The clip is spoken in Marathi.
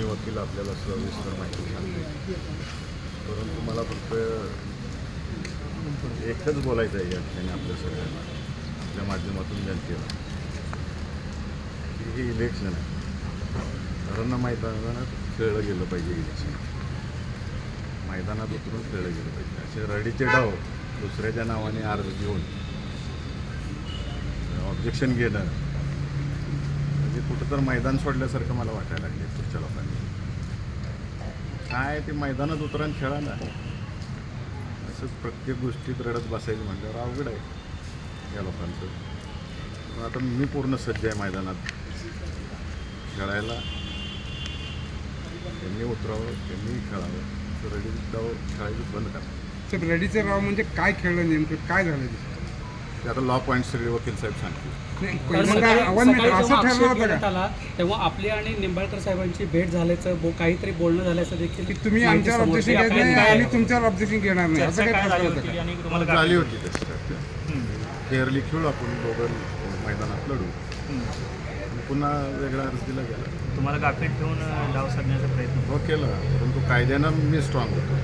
दोन्ही वकील आपल्याला सविस्तर माहिती सांगते परंतु मला फक्त एकच बोलायचं आहे या ठिकाणी आपल्या सगळ्यांना आपल्या माध्यमातून जनतेला की हे इलेक्शन आहे. सर्वांना मैदानात खेळलं गेलं पाहिजे इलेक्शन मैदानात उतरून खेळलं गेलं पाहिजे. असे रडीचे डाव दुसऱ्याच्या नावाने अर्ज घेऊन ऑब्जेक्शन घेणं म्हणजे कुठं तर मैदान सोडल्यासारखं मला वाटायला लागले पुढच्या लोकांना. काय ते मैदानात उतरण खेळा ना. असंच प्रत्येक गोष्टीत रडत बसायचं म्हणजे म्हटल्यावर अवघड आहे या लोकांचं. आता मी पूर्ण सज्ज आहे मैदानात. खेळायला. त्यांनी उतरावं त्यांनी खेळावं. तर रडी खेळायचं बंद करा. तर रेडीचं राव म्हणजे काय खेळलं नेमकं? काय झालं? ते? आता लॉ पॉईंट वकील साहेब सांगतील. नाही, सकाळी- आव्हान असं जेव्हा ठरलं आक्षेप होतं घेण्यात का आला तेव्हा आपली आणि निंबाळकर साहेबांची भेट झाल्याचं बो काहीतरी बोलणं झाल्याचं देखील की तुम्ही माहिती आमच्यावर समोर ऑब्जेक्शन येते. घेत नाही आम्ही काय- तुमच्यावर ऑब्जेक्शन घेणार नाही. असं काय ठरलं होतं का? तुम्हाला झाली होती चर्चा. फेअरली खेळू आपण दोघं मैदानात लढू. आणि पुन्हा वेगळा अर्ज दिला गेला. तुम्हाला गाफीत ठेवून अ, डाव साधण्याचा प्रयत्न हो केला. परंतु कायद्यानं मी स्ट्रॉंग होतो.